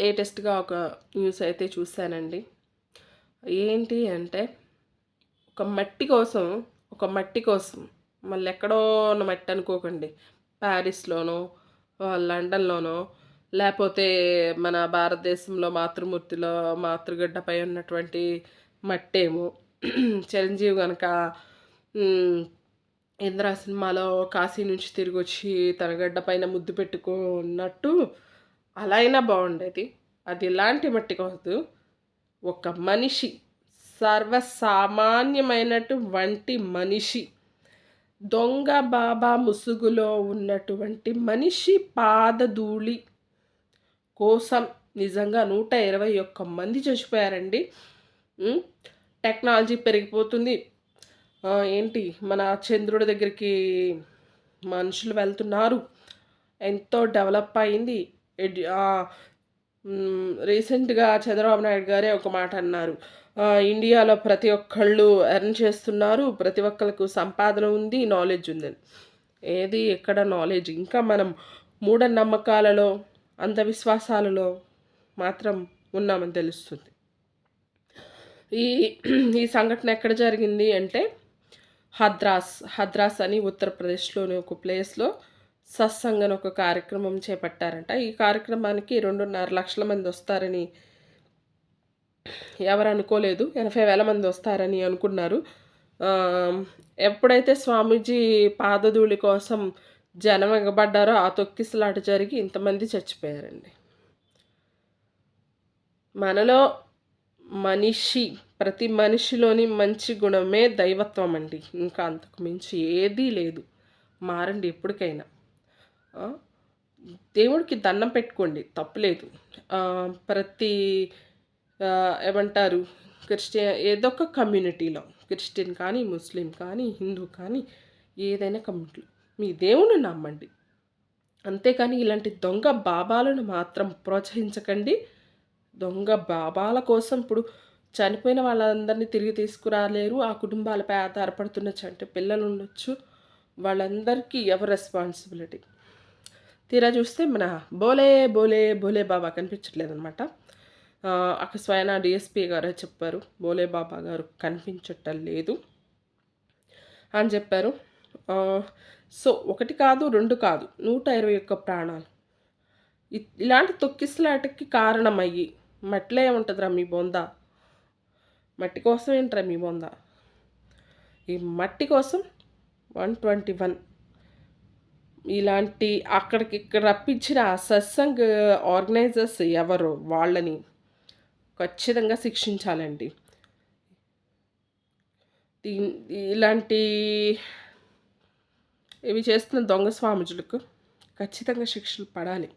లేటెస్ట్గా ఒక న్యూస్ అయితే చూశానండి. ఏంటి అంటే ఒక మట్టి కోసం ఒక మట్టి కోసం మళ్ళీ ఎక్కడో ఉన్న మట్టి అనుకోకండి. ప్యారిస్లోనో లండన్లోనో లేకపోతే మన భారతదేశంలో మాతృమూర్తిలో మాతృగడ్డపై ఉన్నటువంటి మట్టేమో. చిరంజీవి కనుక ఇంద్ర సినిమాలో కాశీ నుంచి తిరిగి వచ్చి తన గడ్డ పైన ముద్దు పెట్టుకున్నట్టు అలా అయినా బాగుండేది. అది ఎలాంటి మట్టి కాదు. ఒక మనిషి సర్వసామాన్యమైనటువంటి మనిషి దొంగ బాబా ముసుగులో ఉన్నటువంటి మనిషి పాదధూళి కోసం నిజంగా నూట ఇరవై ఒక్క మంది చచ్చిపోయారండి. టెక్నాలజీ పెరిగిపోతుంది. ఏంటి? మన చంద్రుడి దగ్గరికి మనుషులు వెళ్తున్నారు. ఎంతో డెవలప్ అయింది. రీసెంట్గా చంద్రబాబు నాయుడు గారే ఒక మాట అన్నారు. ఇండియాలో ప్రతి ఒక్కళ్ళు ఎర్న్ చేస్తున్నారు ప్రతి ఒక్కరికి సంపాదన ఉంది నాలెడ్జ్ ఉందని ఏది ఎక్కడ నాలెడ్జ్? ఇంకా మనం మూఢనమ్మకాలలో అంధవిశ్వాసాలలో మాత్రం ఉన్నామని తెలుస్తుంది. ఈ ఈ సంఘటన ఎక్కడ జరిగింది అంటే హద్రాస్ హద్రాస్ అని ఉత్తరప్రదేశ్లోని ఒక ప్లేస్లో సత్సంగ్ అని ఒక కార్యక్రమం చేపట్టారంట. ఈ కార్యక్రమానికి రెండున్నర లక్షల మంది వస్తారని ఎవరు అనుకోలేదు. ఎనభై వేల మంది వస్తారని అనుకున్నారు. ఎప్పుడైతే స్వామీజీ పాదధూళి కోసం జనం ఎగబడ్డారో ఆ తొక్కిసలాట జరిగి ఇంతమంది చచ్చిపోయారండి. మనలో మనిషి ప్రతి మనిషిలోని మంచి గుణమే దైవత్వం అండి ఇంకా అంతకు మించి ఏదీ లేదు. మారండి ఎప్పటికైనా. దేవుడికి దండం పెట్టుకోండి తప్పలేదు. ప్రతి ఏమంటారు క్రిస్టియన్ ఏదో ఒక కమ్యూనిటీలో క్రిస్టియన్ కానీ ముస్లిం కానీ హిందూ కానీ ఏదైనా కమ్యూనిటీ మీ దేవుని నమ్మండి. అంతేకాని ఇలాంటి దొంగ బాబాలను మాత్రం ప్రోత్సహించకండి. దొంగ బాబాల కోసం ఇప్పుడు చనిపోయిన వాళ్ళందరినీ తిరిగి తీసుకురాలేరు. ఆ కుటుంబాలపై ఆధారపడుతున్న చంటి పిల్లలు ఉండొచ్చు. వాళ్ళందరికీ ఎవరు రెస్పాన్సిబిలిటీ తీరా చూస్తే మన బోలే బోలే బోలే బాబా కనిపించట్లేదు అనమాట అక్కడ స్వయన డిఎస్పీ గారే చెప్పారు బోలే బాబా గారు కనిపించటం లేదు అని చెప్పారు. సో ఒకటి కాదు రెండు కాదు నూట ఇరవై ఒక్క ప్రాణాలు. ఇలాంటి తొక్కిసలాటకి కారణమయ్యి మట్టిలో ఉంటుందిరా మీ బొంద. మట్టి కోసం ఏంట్రా మీ బొంద? ఈ మట్టి కోసం వన్ ట్వంటీ వన్ ఇలాంటి అక్కడికి ఇక్కడ రప్పించిన సత్సంగ్ ఆర్గనైజర్స్ ఎవరు వాళ్ళని ఖచ్చితంగా శిక్షించాలండి. ఇలాంటి ఇవి చేస్తున్న దొంగ స్వామిజులకు ఖచ్చితంగా శిక్షలు పడాలి.